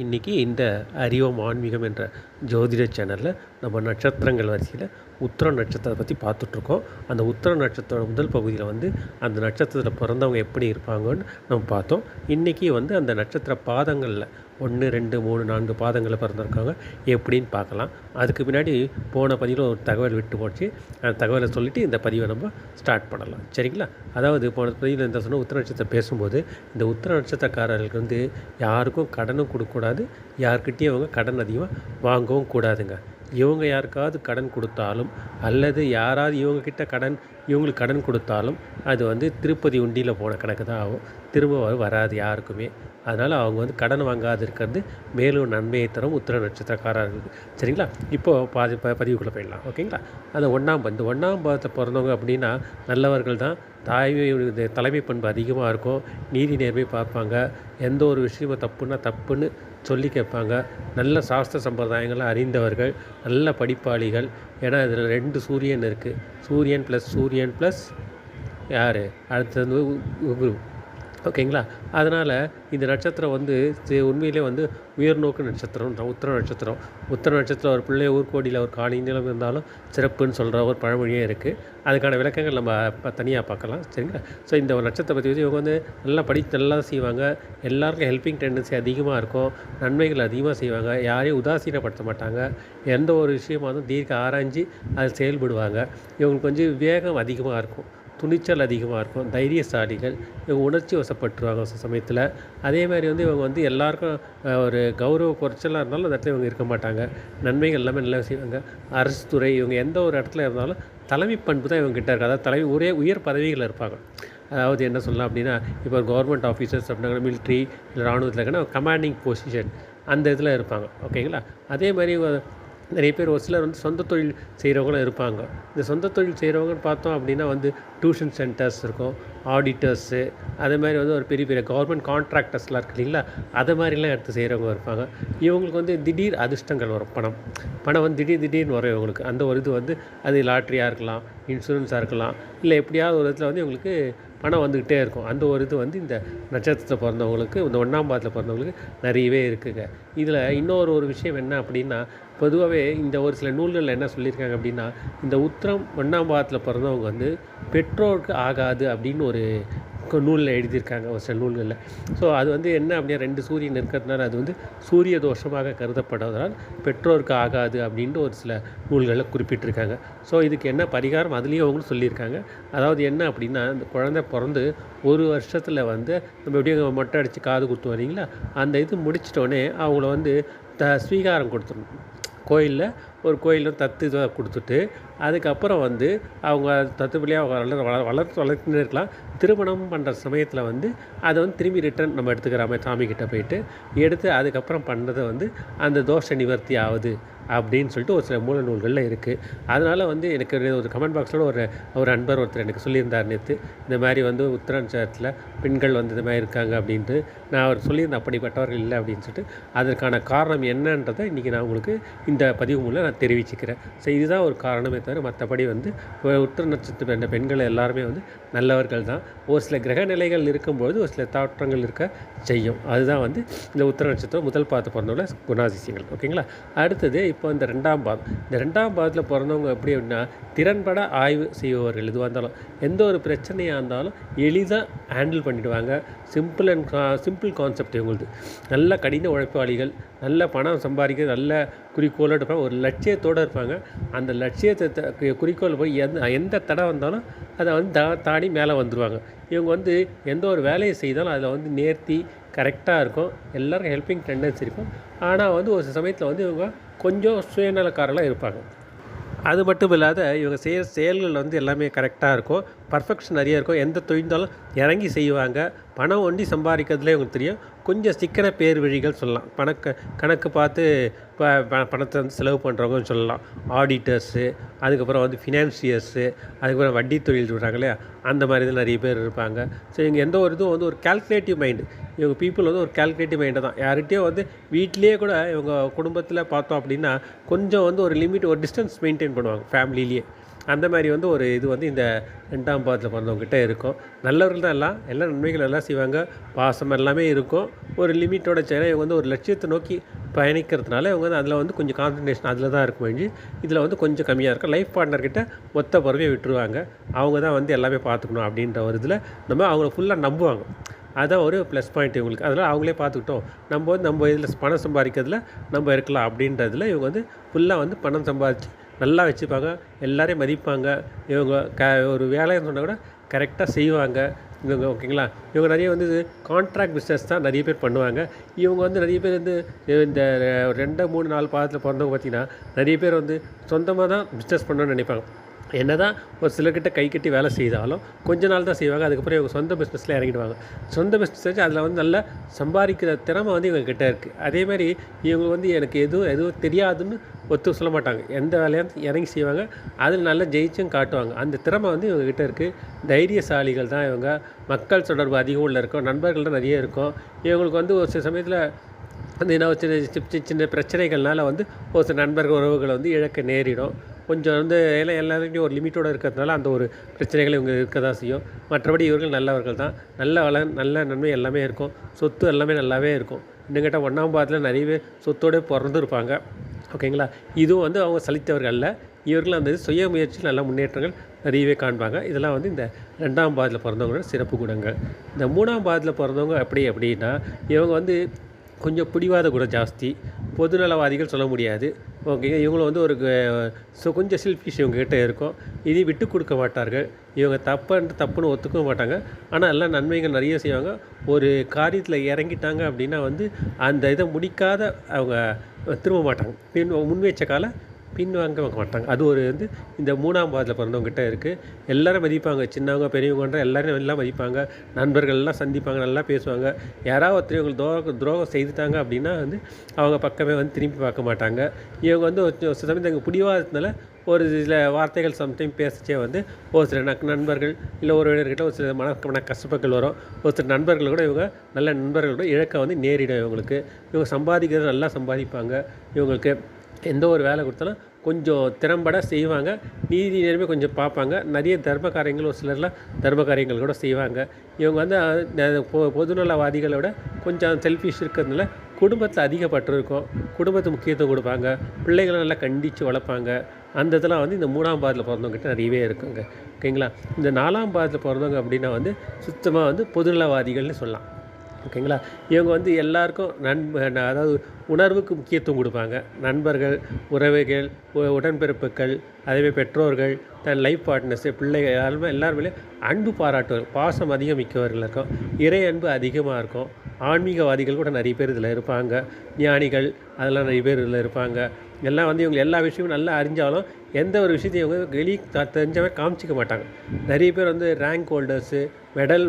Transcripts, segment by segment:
இன்றைக்கி இந்த அறிவோம் ஆன்மீகம் என்ற ஜோதிட சேனலில் நம்ம நட்சத்திரங்கள் வரிசையில் உத்திர நட்சத்திரத்தை பற்றி பார்த்துட்ருக்கோம். அந்த உத்திர நட்சத்திரம் முதல் பகுதியில் வந்து அந்த நட்சத்திரத்தில் பிறந்தவங்க எப்படி இருப்பாங்கன்னு நம்ம பார்த்தோம். இன்றைக்கி வந்து அந்த நட்சத்திர பாதங்களில் ஒன்று ரெண்டு மூணு நான்கு பாதங்களில் பிறந்திருக்காங்க. எப்படின்னு பார்க்கலாம். அதுக்கு பின்னாடி போன பதிவில் ஒரு தகவல் விட்டு போச்சு. அந்த தகவலை சொல்லிவிட்டு இந்த பதிவை நம்ம ஸ்டார்ட் பண்ணலாம். சரிங்களா? அதாவது போன பதிவில் இந்த சொன்ன உத்திர நட்சத்திரம் பேசும்போது இந்த உத்திர நட்சத்திரக்காரர்களுக்கு வந்து யாருக்கும் கடனும் கொடுக்கக்கூடாது யார்கிட்டயும் அவங்க கடன் அதிகமாக வாங்கவும் கூடாதுங்க. இவங்க யாருக்காவது கடன் கொடுத்தாலும் அல்லது யாராவது இவங்கக்கிட்ட கடன் இவங்களுக்கு கடன் கொடுத்தாலும் அது வந்து திருப்பதி உண்டியில் போன கணக்கு தான் ஆகும். திரும்ப வராது யாருக்குமே. அதனால் அவங்க வந்து கடன் வாங்காது இருக்கிறது மேலும் நன்மையை தரும் உத்திர நட்சத்திரக்காரர்களுக்கு. சரிங்களா? இப்போது பாதி ப பதிவுக்குள்ளே போயிடலாம். ஓகேங்களா? அந்த ஒன்றாம் இந்த ஒன்றாம் பாதத்தை பிறந்தவங்க அப்படின்னா நல்லவர்கள் தான். தாய்மை தலைமை பண்பு அதிகமாக இருக்கும். நீதி நேர்மை பார்ப்பாங்க. எந்த ஒரு விஷயமும் தப்புன்னா தப்புன்னு சொல்லி கேட்பாங்க. நல்ல சாஸ்திர சம்பிரதாயங்களை அறிந்தவர்கள் நல்ல படிப்பாளிகள். ஏன்னா இதில் ரெண்டு சூரியன் இருக்குது சூரியன் ப்ளஸ் சூரியன் ப்ளஸ் யார்? அடுத்தது வந்து குரு. ஓகேங்களா? அதனால் இந்த நட்சத்திரம் வந்து உண்மையிலே வந்து உயர்நோக்கு நட்சத்திரம் உத்தர உத்திர நட்சத்திரம். உத்தர நட்சத்திரம் ஒரு பிள்ளை ஊர்கோடியில் ஒரு காணி நிலம் இருந்தாலும் சிறப்புன்னு சொல்கிற ஒரு பழமொழியே இருக்குது அதுக்கான விளக்கங்கள் நம்ம இப்போ தனியாக பார்க்கலாம். சரிங்களா? ஸோ இந்த ஒரு நட்சத்திரத்தை பற்றி வந்து இவங்க வந்து நல்லா படித்து நல்லா செய்வாங்க. எல்லாருக்கும் ஹெல்பிங் டெண்டன்சி அதிகமாக இருக்கும். நன்மைகள் அதிகமாக செய்வாங்க. யாரையும் உதாசீனப்படுத்த மாட்டாங்க. எந்த ஒரு விஷயமாக இருந்தாலும் தீர்க்க ஆராய்ஞ்சு அது செயல்படுவாங்க. இவங்களுக்கு கொஞ்சம் வேகம் அதிகமாக இருக்கும். துணிச்சல் அதிகமாக இருக்கும் தைரியசாலிகள் இவங்க உணர்ச்சி வசப்பட்டுருவாங்க சில சமயத்தில். அதே மாதிரி வந்து இவங்க வந்து எல்லாருக்கும் ஒரு கௌரவ குறைச்சலாக இருந்தாலும் அந்த இடத்துல இவங்க இருக்க மாட்டாங்க. நன்மைகள் எல்லாமே நல்லா செய்வாங்க. அரசு துறை இவங்க எந்த ஒரு இடத்துல இருந்தாலும் தலைமை பண்பு தான் இவங்க கிட்ட இருக்குது அதாவது தலைமை ஒரே உயர் பதவிகள் இருப்பாங்க. அதாவது என்ன சொல்லலாம் அப்படின்னா இப்போ கவர்மெண்ட் ஆஃபீஸர்ஸ் அப்படின்னா மிலிட்ரி இல்லை ராணுவத்தில் இருக்கனா கமாண்டிங் பொசிஷன் அந்த இதில் இருப்பாங்க. ஓகேங்களா? அதே மாதிரி நிறைய பேர் ஒரு சிலர் வந்து சொந்த தொழில் செய்கிறவங்களும் இருப்பாங்க. இந்த சொந்த தொழில் செய்கிறவங்கன்னு பார்த்தோம் அப்படின்னா வந்து டியூஷன் சென்டர்ஸ் இருக்கும் ஆடிட்டர்ஸு அதே மாதிரி வந்து ஒரு பெரிய பெரிய கவர்மெண்ட் கான்ட்ராக்டர்ஸ்லாம் இருக்கு இல்லைங்களா? அதை மாதிரிலாம் எடுத்து செய்கிறவங்க இருப்பாங்க. இவங்களுக்கு வந்து திடீர் அதிர்ஷ்டங்கள் வரும் பணம். பணம் வந்து திடீர் திடீர்னு வரும் இவங்களுக்கு. அந்த ஒரு இது வந்து அது லாட்ரியாக இருக்கலாம் இன்சூரன்ஸாக இருக்கலாம் இல்லை எப்படியாவது ஒரு இடத்துல வந்து இவங்களுக்கு பணம் வந்துக்கிட்டே இருக்கும். அந்த ஒரு இது வந்து இந்த நட்சத்திரத்தில் பிறந்தவங்களுக்கு இந்த ஒன்றாம் பாதத்தில் பிறந்தவங்களுக்கு நிறையவே இருக்குங்க. இதில் இன்னொரு ஒரு விஷயம் என்ன அப்படின்னா பொதுவாகவே இந்த ஒரு சில நூல்களில் என்ன சொல்லியிருக்காங்க அப்படின்னா இந்த உத்திரம் ஒன்றாம் பாதத்தில் பிறந்தவங்க வந்து பெற்றோருக்கு ஆகாது அப்படின்னு ஒரு நூலில் எழுதியிருக்காங்க ஒரு சில நூல்களில். ஸோ அது வந்து என்ன அப்படின்னா ரெண்டு சூரியன் இருக்கிறதுனால அது வந்து சூரிய தோஷமாக கருதப்படுவதால் பெற்றோருக்கு ஆகாது அப்படின்ட்டு ஒரு சில நூல்களில் குறிப்பிட்டிருக்காங்க. ஸோ இதுக்கு என்ன பரிகாரம்? அதுலேயும் அவங்களும் சொல்லியிருக்காங்க. அதாவது என்ன அப்படின்னா அந்த குழந்தை பிறந்து ஒரு வருஷத்தில் வந்து நம்ம எப்படியும் மொட்டை அடித்து காது கொடுத்து வரீங்களா அந்த இது முடிச்சிட்டோடனே அவங்கள வந்து த ஸ்வீகாரம் கொடுத்துடணும். கோயிலில் ஒரு கோயிலில் தத்து இதை கொடுத்துட்டு அதுக்கப்புறம் வந்து அவங்க தத்துப்படியாக வளர் வளர் வளர்த்து வளர்த்துன்னு இருக்கலாம். திருமணம் பண்ணுற சமயத்தில் வந்து அதை வந்து திரும்பி ரிட்டர்ன் நம்ம எடுத்துக்கிற மாதிரி போயிட்டு எடுத்து அதுக்கப்புறம் பண்ணுறது வந்து அந்த தோஷ நிவர்த்தி ஆகுது. அப்படின்னு சொல்லிட்டு ஒரு சில மூல நூல்களில் இருக்குது அதனால் வந்து எனக்கு ஒரு- கமெண்ட் பாக்ஸில் ஒரு ஒரு அன்பர் ஒருத்தர் எனக்கு சொல்லியிருந்தார் நேற்று இந்த மாதிரி வந்து உத்தராஞ்சத்தில் பெண்கள் வந்து இந்த மாதிரி இருக்காங்க அப்படின்ட்டு நான் அவர் சொல்லியிருந்தேன் அப்படிப்பட்டவர்கள் இல்லை அப்படின்னு சொல்லிட்டு. அதற்கான காரணம் என்னன்றதை இன்றைக்கி நான் உங்களுக்கு இந்த பதிவு மூலம் நான் தெரிவிச்சுக்கிறேன். ஸோ இதுதான் ஒரு காரணமே தவிர மற்றபடி வந்து உ- உத்திர நட்சத்திர இந்த பெண்கள் எல்லாருமே வந்து நல்லவர்கள் தான். ஒரு சில கிரக நிலைகள் இருக்கும்போது ஒரு சில தாற்றங்கள் இருக்க செய்யும். அதுதான் வந்து இந்த உத்திர நட்சத்திரம் முதல் பார்த்து பிறந்தோட குணாதிசயங்கள். ஓகேங்களா? அடுத்தது இப்போ இந்த ரெண்டாம் பாதம் இந்த ரெண்டாம் பாதத்தில் பிறந்தவங்க எப்படி அப்படின்னா திறன்பட ஆய்வு செய்பவர்கள் எதுவாக இருந்தாலும் எந்த ஒரு பிரச்சனையாக இருந்தாலும் எளிதாக ஹேண்டில் பண்ணிவிடுவாங்க சிம்பிள் அண்ட் சிம்பிள் கான்செப்ட் இவங்களுக்கு நல்ல கடின உழைப்பாளிகள் நல்ல பணம் சம்பாதிக்க நல்ல குறிக்கோளோடு இருப்பாங்க. ஒரு லட்சியத்தோடு இருப்பாங்க. அந்த லட்சியத்தை த- குறிக்கோள் போய் எந்த எந்த தடை வந்தாலும் அதை வந்து தா தாண்டி மேலே வந்துடுவாங்க இவங்க வந்து எந்த ஒரு வேலையை செய்தாலும் அதில் வந்து நேர்த்தி கரெக்டாக இருக்கும். எல்லோரும் ஹெல்பிங் டெண்டன்சி இருக்கும். ஆனால் வந்து ஒரு சமயத்தில் வந்து இவங்க கொஞ்சம் சுயநலக்காரர்களாக இருப்பாங்க. அது மட்டும் இல்லாத இவங்க செய்கிற செயல்கள் வந்து எல்லாமே கரெக்டாக இருக்கும். பர்ஃபெக்ஷன் நிறைய இருக்கும். எந்த தொழில்ந்தாலும் இறங்கி செய்வாங்க. பணம் ஒண்டி சம்பாதிக்கிறதுல இவங்களுக்கு தெரியும். கொஞ்சம் சிக்கன பேர் வழிகள் சொல்லலாம். பணக்க கணக்கு பார்த்து இப்போ ப- பணத்தை வந்து செலவு பண்ணுறவங்க சொல்லலாம். ஆடிட்டர்ஸு அதுக்கப்புறம் வந்து ஃபினான்சியர்ஸு அதுக்கப்புறம் வட்டி தொழில் சொல்கிறாங்க இல்லையா? அந்த மாதிரி இதில் நிறைய பேர் இருப்பாங்க. ஸோ இவங்க எந்த ஒரு இதுவும் வந்து ஒரு கால்குலேட்டிவ் மைண்டு இவங்க பீப்புள் வந்து ஒரு கால்குலேட்டிவ் மைண்டு தான். யார்கிட்டயோ வந்து வீட்டிலேயே கூட இவங்க குடும்பத்தில் பார்த்தோம் அப்படின்னா கொஞ்சம் வந்து ஒரு லிமிட் ஒரு டிஸ்டன்ஸ் மெயின்டைன் பண்ணுவாங்க ஃபேமிலிலேயே அந்த மாதிரி வந்து ஒரு இது வந்து இந்த ரெண்டாம் பாதத்தில் பிறந்தவங்ககிட்ட இருக்கும். நல்லவர்கள் தான் எல்லாம் எல்லாம் நன்மைகள் எல்லாம் செய்வாங்க. பாசம் எல்லாமே இருக்கும். ஒரு லிமிட்டோட சேர இவங்க வந்து ஒரு லட்சியத்தை நோக்கி பயணிக்கிறதுனால இவங்க வந்து அதில் வந்து கொஞ்சம் கான்சன்ட்ரேஷன் அதில் தான் இருக்கும் வேண்டி இதில் வந்து கொஞ்சம் கம்மியாக இருக்கும். லைஃப் பார்ட்னர்கிட்ட மொத்த பொறுமையை விட்டுருவாங்க. அவங்க தான் வந்து எல்லாமே பார்த்துக்கணும் அப்படின்ற ஒரு இதில் நம்ம அவங்கள ஃபுல்லாக நம்புவாங்க. அதான் ஒரு ப்ளஸ் பாயிண்ட் இவங்களுக்கு. அதனால் அவங்களே பார்த்துக்கிட்டோம். நம்ம வந்து நம்ம இதில் பணம் சம்பாதிக்கிறதுல நம்ம இருக்கலாம் அப்படின்றதுல இவங்க வந்து ஃபுல்லாக வந்து பணம் சம்பாதிச்சு நல்லா வச்சுப்பாங்க. எல்லாரையும் மதிப்பாங்க. இவங்க க ஒரு வேலைன்னு சொன்னால் கூட கரெக்டாக செய்வாங்க. இவங்க ஓகேங்களா இவங்க நிறைய வந்து கான்ட்ராக்ட் பிஸ்னஸ் தான் நிறைய பேர் பண்ணுவாங்க. இவங்க வந்து நிறைய பேர் வந்து இந்த ரெண்டு மூணு நாலு பாதத்தில் பிறந்தவங்க பார்த்திங்கன்னா நிறைய பேர் வந்து சொந்தமாக தான் பிஸ்னஸ் பண்ணணும்னு நினைப்பாங்க. என்ன தான் ஒரு சிலர்கிட்ட கை கட்டி வேலை செய்தாலும் கொஞ்ச நாள் தான் செய்வாங்க. அதுக்கப்புறம் இவங்க சொந்த பிஸ்னஸில் இறங்கிடுவாங்க. சொந்த பிஸ்னஸ் வச்சு அதில் வந்து நல்லா சம்பாதிக்கிற திறமை வந்து இவங்கக்கிட்ட இருக்குது அதே மாதிரி இவங்க வந்து எனக்கு எதுவும் எதுவும் தெரியாதுன்னு ஒத்து சொல்ல மாட்டாங்க. எந்த வேலையும் இறங்கி செய்வாங்க. அதில் நல்லா ஜெயிச்சும் காட்டுவாங்க. அந்த திறமை வந்து இவங்கக்கிட்ட இருக்குது தைரியசாலிகள் தான் இவங்க. மக்கள் தொடர்பு அதிகம் உள்ள இருக்கும். நண்பர்கள் நிறைய இருக்கும். இவங்களுக்கு வந்து ஒரு சில சமயத்தில் வந்து என்ன சின்ன சின்ன சின்ன பிரச்சனைகள்னால வந்து ஒரு சில நண்பர்கள் உறவுகளை வந்து இழக்க நேரிடும். கொஞ்சம் வந்து எல்லாம் எல்லாருக்கிட்டையும் ஒரு லிமிட்டோடு இருக்கிறதுனால அந்த ஒரு பிரச்சனைகள் இவங்க இருக்க தான் செய்யும். மற்றபடி இவர்கள் நல்லவர்கள் தான். நல்ல வள நல்ல நன்மை எல்லாமே இருக்கும். சொத்து எல்லாமே நல்லாவே இருக்கும். இன்னும் கேட்டால் ஒன்றாம் பாதத்தில் நிறைய பேர் சொத்தோடு பிறந்துருப்பாங்க ஓகேங்களா இதுவும் வந்து அவங்க சலித்தவர்கள் அல்ல. இவர்கள் அந்த சுய முயற்சியில் நல்ல முன்னேற்றங்கள் நிறையவே காண்பாங்க. இதெல்லாம் வந்து இந்த ரெண்டாம் பாதத்தில் பிறந்தவங்களோட சிறப்பு குணங்கள் இந்த மூணாம் பாதத்தில் பிறந்தவங்க எப்படி அப்படின்னா இவங்க வந்து கொஞ்சம் பிடிவாத குணம் ஜாஸ்தி. பொதுநலவாதிகள் சொல்ல முடியாது. ஓகே இவங்களும் வந்து ஒரு ஸோ கொஞ்சம் செல்ஃபிஷ் இவங்ககிட்ட இருக்கும். இது விட்டு கொடுக்க மாட்டார்கள். இவங்க தப்புன்ட்டு தப்புன்னு ஒத்துக்க மாட்டாங்க. ஆனால் எல்லாம் நன்மைகள் நிறைய செய்வாங்க. ஒரு காரியத்தில் இறங்கிட்டாங்க அப்படின்னா வந்து அந்த இதை முடிக்காத அவங்க திரும்ப மாட்டாங்க. பின் முன் வச்ச கால பின்வாங்க மாட்டாங்க. அது ஒரு வந்து இந்த மூணாம் பாதத்தில் பிறந்தவங்ககிட்ட இருக்குது எல்லோரும் மதிப்பாங்க. சின்னவங்க பெரியவங்கன்ற எல்லோரும் நல்லா மதிப்பாங்க. நண்பர்கள்லாம் சந்திப்பாங்க நல்லா பேசுவாங்க. யாராவது ஒருத்தர் இவங்களுக்கு துரோகம் துரோகம் செய்துட்டாங்க அப்படின்னா வந்து அவங்க பக்கமே வந்து திரும்பி பார்க்க மாட்டாங்க. இவங்க வந்து ஒரு சில சமயத்தில் எங்கள் பிடிவாதத்தினால ஒரு சில வார்த்தைகள் சம்டைம் பேசிச்சே வந்து ஒரு சில நக் நண்பர்கள் இல்லை ஒரு உறவினர்கிட்ட ஒரு சில மன மன கஷ்டப்பக்கள் வரும். ஒரு சில நண்பர்கள் கூட இவங்க நல்ல நண்பர்கள் கூட இழக்க வந்து நேரிடும் இவங்களுக்கு. இவங்க சம்பாதிக்கிறது நல்லா சம்பாதிப்பாங்க. இவங்களுக்கு எந்த ஒரு வேலை கொடுத்தாலும் கொஞ்சம் திறம்பட செய்வாங்க. நீதி நேர்மை கொஞ்சம் பார்ப்பாங்க. நிறைய தர்ம காரியங்கள் ஒரு சிலர்லாம் தர்ம காரியங்கள் கூட செய்வாங்க. இவங்க வந்து பொ பொதுநலவாதிகளோட கொஞ்சம் செல்ஃபிஷ் இருக்கிறதுனால குடும்பத்தில் அதிகப்பட்டு இருக்கும். குடும்பத்துக்கு முக்கியத்துவம் கொடுப்பாங்க. பிள்ளைகளை நல்லா கண்டித்து வளர்ப்பாங்க. அந்த இதெல்லாம் வந்து இந்த மூணாம் பாதத்தில் பிறந்தவங்ககிட்ட நிறையவே இருக்குங்க. ஓகேங்களா? இந்த நாலாம் பாதத்தில் பிறந்தவங்க அப்படின்னா வந்து சுத்தமாக வந்து பொதுநலவாதிகள்னு சொல்லலாம். ஓகேங்களா? இவங்க வந்து எல்லாருக்கும் நண்ப அதாவது உணர்வுக்கு முக்கியத்துவம் கொடுப்பாங்க. நண்பர்கள் உறவுகள் உடன்பிறப்புகள் அதேமாதிரி பெற்றோர்கள் தன் லைஃப் பார்ட்னர்ஸு பிள்ளைகள் எல்லாருமே எல்லாருமே அன்பு பாராட்டுவர் பாசம் அதிகம் மிக்கவர்கள் இருக்கும். இறை அன்பு அதிகமாக இருக்கும். ஆன்மீகவாதிகள் கூட நிறைய பேர் இதில் இருப்பாங்க. ஞானிகள் அதெல்லாம் நிறைய பேர் இதில் இருப்பாங்க. எல்லாம் வந்து இவங்க எல்லா விஷயமும் நல்லா அறிஞ்சாலும் எந்த ஒரு விஷயத்தையும் அவங்க வெளியே தெரிஞ்சவங்க காமிச்சிக்க மாட்டாங்க. நிறைய பேர் வந்து ரேங்க் ஹோல்டர்ஸு மெடல்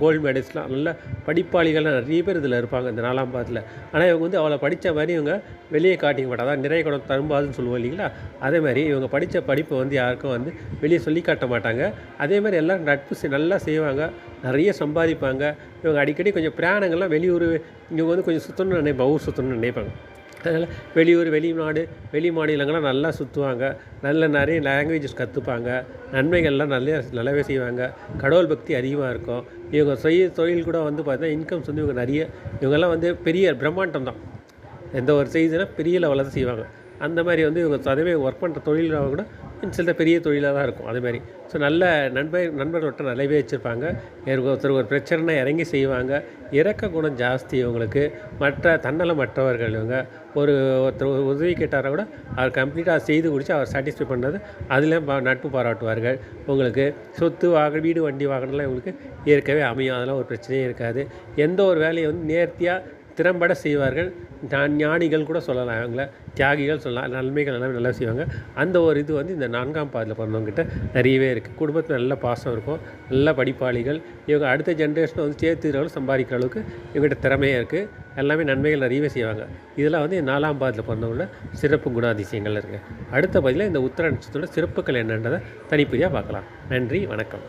கோல்டு மெடல்ஸ்லாம் நல்ல படிப்பாளிகள்லாம் நிறைய பேர் இதில் இருப்பாங்க இந்த நாலாம் பாதத்தில் ஆனால் இவங்க வந்து அவளை படித்த மாதிரி இவங்க வெளியே காட்டிக்க மாட்டாங்க. அதான் நிறைய குணம் தரும்பாதுன்னு சொல்லுவோம் இல்லைங்களா? அதே மாதிரி இவங்க படித்த படிப்பை வந்து யாருக்கும் வந்து வெளியே சொல்லி காட்ட மாட்டாங்க. அதே மாதிரி எல்லாம் நட்பு நல்லா செய்வாங்க நிறைய சம்பாதிப்பாங்க. இவங்க அடிக்கடி கொஞ்சம் பிராணங்கள்லாம் வெளியூர் இவங்க வந்து கொஞ்சம் சுற்றணும்னு நினைப்பாங்க ஊர் சுற்றணும்னு நினைப்பாங்க. அதனால் வெளியூர் வெளிநாடு வெளி மாநிலங்களாம் நல்லா சுற்றுவாங்க நல்ல நிறைய லாங்குவேஜஸ் கற்றுப்பாங்க நன்மைகள்லாம் நல்லா நல்லாவே செய்வாங்க. கடவுள் பக்தி அதிகமாக இருக்கும். இவங்க செய்ய தொழில் கூட வந்து பார்த்தீங்கன்னா இன்கம்ஸ் வந்து இவங்க நிறைய இவங்கெல்லாம் வந்து பெரிய பிரம்மாண்டம் தான். எந்த ஒரு செய்தினா பெரிய லெவலில் தான் செய்வாங்க. அந்த மாதிரி வந்து இவங்க அதேமாதிரி ஒர்க் பண்ணுற தொழிலாக கூட சில பெரிய தொழிலாக தான் இருக்கும். அதுமாதிரி ஸோ நல்ல நண்பர் நண்பர்கள்ட்ட நிறையவே வச்சுருப்பாங்க. ஒருத்தர் ஒரு பிரச்சனைனா இறங்கி செய்வாங்க. இறக்க குணம் ஜாஸ்தி இவங்களுக்கு. மற்ற தன்னலம் மற்றவர்கள் இவங்க. ஒரு ஒருத்தர் உதவி கேட்டார கூட அவர் கம்ப்ளீட்டாக செய்து குடித்து அவர் சாட்டிஸ்ஃபை பண்ணுறது அதில் நட்பு பாராட்டுவார்கள் உங்களுக்கு. சொத்து வாக வீடு வண்டி வாகனம்லாம் இவங்களுக்கு ஏற்கவே அமையும். அதெல்லாம் ஒரு பிரச்சனையே இருக்காது. எந்த ஒரு வேலையை வந்து நேர்த்தியாக திறம்பட செய்வார்கள். ஞானிகள் கூட சொல்லலாம் அவங்கள தியாகிகள் சொல்லலாம். நன்மைகள் எல்லாமே நல்லா செய்வாங்க. அந்த ஒரு இது வந்து இந்த நான்காம் பாதியில் பிறந்தவங்ககிட்ட நிறையவே இருக்குது குடும்பத்தில் நல்ல பாசம் இருக்கும். நல்ல படிப்பாளிகள். இவங்க அடுத்த ஜென்ரேஷனை வந்து சேர்த்துக்கிறவங்க சம்பாதிக்கிற அளவுக்கு இவங்ககிட்ட திறமையாக இருக்குது எல்லாமே நன்மைகள் நிறையவே செய்வாங்க. இதெல்லாம் வந்து நாலாம் பாதத்தில் பிறந்தவங்களோட சிறப்பு குணாதிசயங்கள் இருக்குது அடுத்த பதிலில் இந்த உத்தர நட்சத்திரோட சிறப்புகள் என்னன்றதை தனிப்படியாக பார்க்கலாம். நன்றி. வணக்கம்.